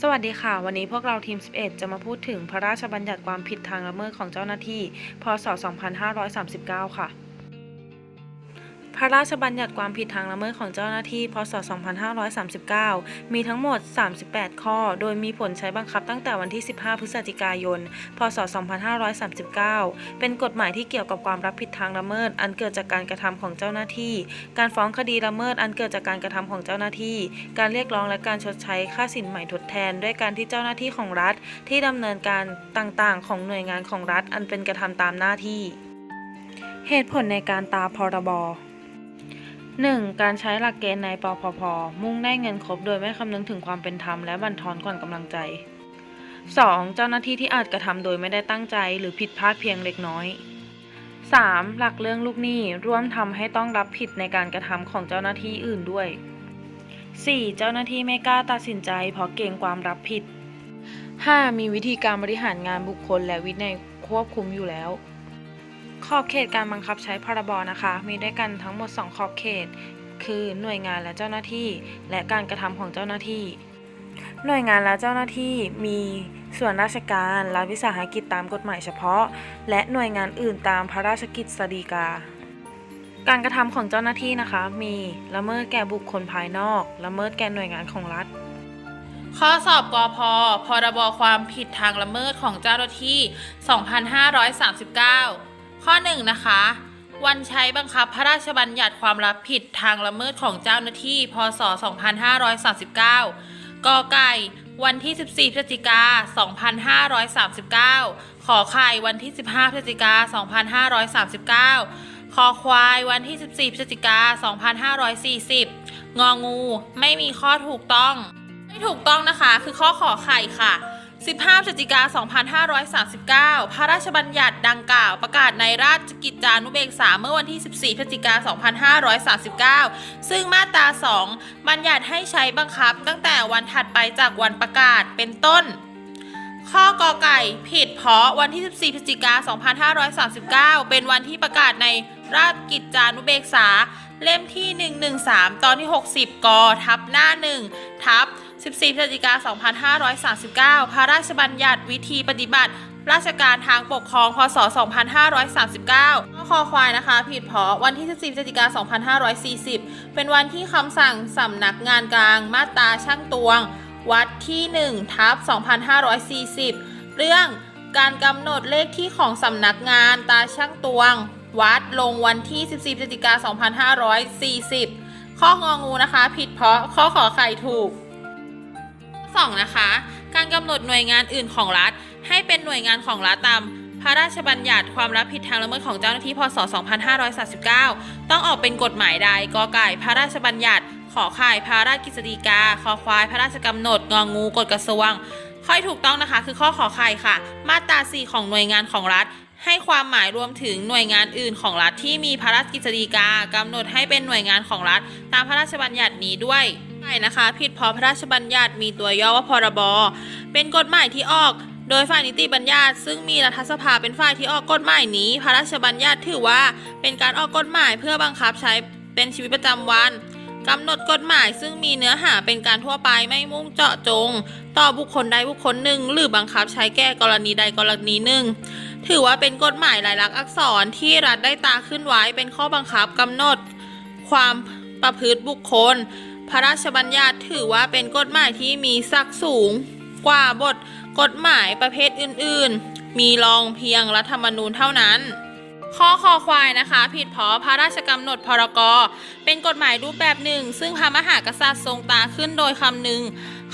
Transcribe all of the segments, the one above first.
สวัสดีค่ะ วันนี้พวกเราทีม 11 จะมาพูดถึงพระราชบัญญัติความผิดทางละเมิดของเจ้าหน้าที่ พศ 2539 ค่ะ พระราชบัญญัติความผิดทางละเมิดของเจ้าหน้าที่ พศ 2539 มีทั้งหมด 38 ข้อ โดยมีผลใช้บังคับตั้งแต่วันที่ 15 พฤศจิกายน พศ 2539 เป็นกฎหมายที่เกี่ยวกับความรับผิดทางละเมิด อันเกิดจากการกระทำของเจ้าหน้าที่ การฟ้องคดีละเมิด อันเกิดจากการกระทำของเจ้าหน้าที่ การเรียกร้องและการชดใช้ค่าสินใหม่ทดแทน ด้วยการที่เจ้าหน้าที่ของรัฐ ที่ดำเนินการต่างๆ ของหน่วยงานของรัฐ อันเป็นกระทำตามหน้าที่เหตุผลในการตาพรบ 1. การใช้หลักเกณฑ์ในปปพมุ่งได้เงินครบโดยไม่คำนึงถึงความเป็นธรรมและบั่นทอนขวัญกำลังใจ 2. เจ้าหน้าที่ที่อาจกระทำโดยไม่ได้ตั้งใจ หรือผิดพลาดเพียงเล็กน้อย 3. หลักเรื่องลูกหนี้ร่วมทำให้ต้องรับผิดในการกระทำของเจ้าหน้าที่อื่นด้วย 4. เจ้าหน้าที่ไม่กล้าตัดสินใจ เพราะเกรงความรับผิด 5. มีวิธีการบริหารงานบุคคลและวินัยควบคุมอยู่แล้ว ขอบเขตการบังคับใช้พรบนะคะ มีด้วยกันทั้งหมด 2 ขอบเขต คือหน่วยงานและเจ้าหน้าที่ และการกระทำของเจ้าหน้าที่ หน่วยงานและเจ้าหน้าที่มีส่วนราชการรัฐวิสาหกิจตามกฎหมายเฉพาะ และหน่วยงานอื่นตามพระราชกิจสฎีกา การกระทำของเจ้าหน้าที่นะคะ มีละเมิดแก่บุคคลภายนอก ละเมิดแก่หน่วยงานของรัฐข้อสอบกอพพรบความผิดทางละเมิดของเจ้าหน้าที่ 2539 ข้อ1นะคะวันใช้บังคับพระราชบัญญัติความรับผิดทางละเมิดของเจ้าหน้าที่ พศ 2539กอไก่ วันที่ 14 พฤศจิกา 2539 ขอไข่วันที่ 15 พฤศจิกา 2539 คอควายวันที่ 14 พฤศจิกา 2540 งองู ไม่มีข้อถูกต้อง ไม่ถูกต้องนะคะ คือข้อขอไข่ค่ะ 15พฤศจิกา 2539 พระราชบัญญัติดังกล่าวประกาศในราชกิจจานุเบกษาเมื่อวันที่ 14 พฤศจิกา 2539 ซึ่งมาตรา 2 บัญญัติให้ใช้บังคับตั้งแต่วันถัดไปจากวันประกาศเป็นต้น ข้อกอไก่ผิดเพราะวันที่ 14 พฤศจิกา 2539 เป็นวันที่ประกาศในราชกิจจานุเบกษา เล่มที่ 113 ตอนที่ 60 ก ทับหน้า 1 ทับ 14พฤศจิกา2539 พระราชบัญญัติวิธีปฏิบัติ ราชการทางปกครอง พศ 2539ข้อคอควายนะคะ ผิดเพราะวันที่ 14พฤศจิกา2540 เป็นวันที่คำสั่งสำนักงานกลางมาตราช่างตวง วัดที่1ทับ2540 เรื่องการกำหนดเลขที่ของสำนักงานตาช่างตวง วัดลงวันที่ 14พฤศจิกา2540 ข้ององูนะคะ ผิดเพราะข้อขอไข่ถูก สองนะคะ การกำหนดหน่วยงานอื่นของรัฐ ให้เป็นหน่วยงานของรัฐตามพระราชบัญญัติความรับผิดทางละเมิดของเจ้าหน้าที่พศ 2539 ต้องออกเป็นกฎหมายใดกอไก่พระราชบัญญัติ ขอข่ายพระราชกฤษฎีกา คอควาย พระราชกำหนด งองูกฎกระทรวง ข้อที่ถูกต้องนะคะ คือข้อขอไข่ค่ะ มาตรา 4 ของหน่วยงานของรัฐ ให้ความหมายรวมถึงหน่วยงานอื่นของรัฐที่มีพระราชกฤษฎีกากำหนดให้เป็นหน่วยงานของรัฐ ตามพระราชบัญญัตินี้ด้วย ใช่นะคะ ผิดพราพระราชบัญญัติมีตัวย่อว่าพรบ เป็นกฎหมายที่ออกโดยฝ่ายนิติบัญญัติ ซึ่งมีรัฐสภาเป็นฝ่ายที่ออกกฎหมายนี้ พระราชบัญญัติถือว่าเป็นการออกกฎหมายเพื่อบังคับใช้เป็นชีวิตประจำวันกำหนดกฎหมายซึ่งมีเนื้อหาเป็นการทั่วไปไม่มุ่งเจาะจง ต่อบุคคลใดบุคคลหนึ่ง หรือบังคับใช้แก้กรณีใดกรณีหนึ่ง ถือว่าเป็นกฎหมายลายลักษณ์อักษรที่รัฐได้ตราขึ้นไว้เป็นข้อบังคับกำหนด ความประพฤติบุคคล พระราชบัญญัติถือว่าเป็นกฎหมายที่มีศักดิ์สูง กว่าบทกฎหมายประเภทอื่นๆ มีรองเพียงรัฐธรรมนูญเท่านั้น ข้อคอควายนะคะ ผิดเพราะพระราชกำหนดพรกเป็นกฎหมายรูปแบบหนึ่ง ซึ่งพระมหากษัตริย์ทรงตาขึ้นโดยคำหนึ่ง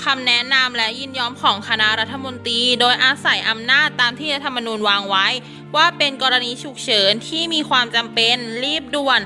คำแนะนำและยินยอมของคณะรัฐมนตรี โดยอาศัยอำนาจตามที่รัฐธรรมนูญวางไว้ ว่าเป็นกรณีฉุกเฉินที่มีความจำเป็นรีบด่วน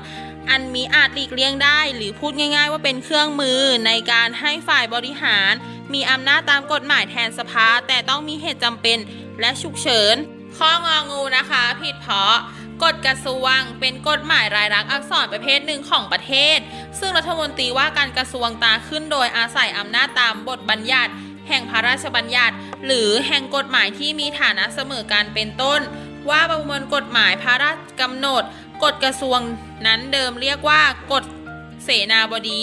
อันมีอาจหลีกเลี่ยงได้ หรือพูดง่าย ๆ ว่าเป็นเครื่องมือในการให้ฝ่ายบริหาร มีอำนาจตามกฎหมายแทนสภา แต่ต้องมีเหตุจำเป็นและฉุกเฉิน ข้ององูนะคะ ผิดเพราะกฎกระทรวงเป็นกฎหมายรายลักษณ์อักษรประเภทหนึ่งของประเทศ ซึ่งรัฐมนตรีว่าการกระทรวงตาขึ้นโดยอาศัยอำนาจตามบทบัญญัติ แห่งพระราชบัญญัติ หรือแห่งกฎหมายที่มีฐานะเสมอกันเป็นต้น ว่าประมวลกฎหมายพระราชกำหนด กฎกระทรวงนั้นเดิมเรียกว่ากฎเสนาบดี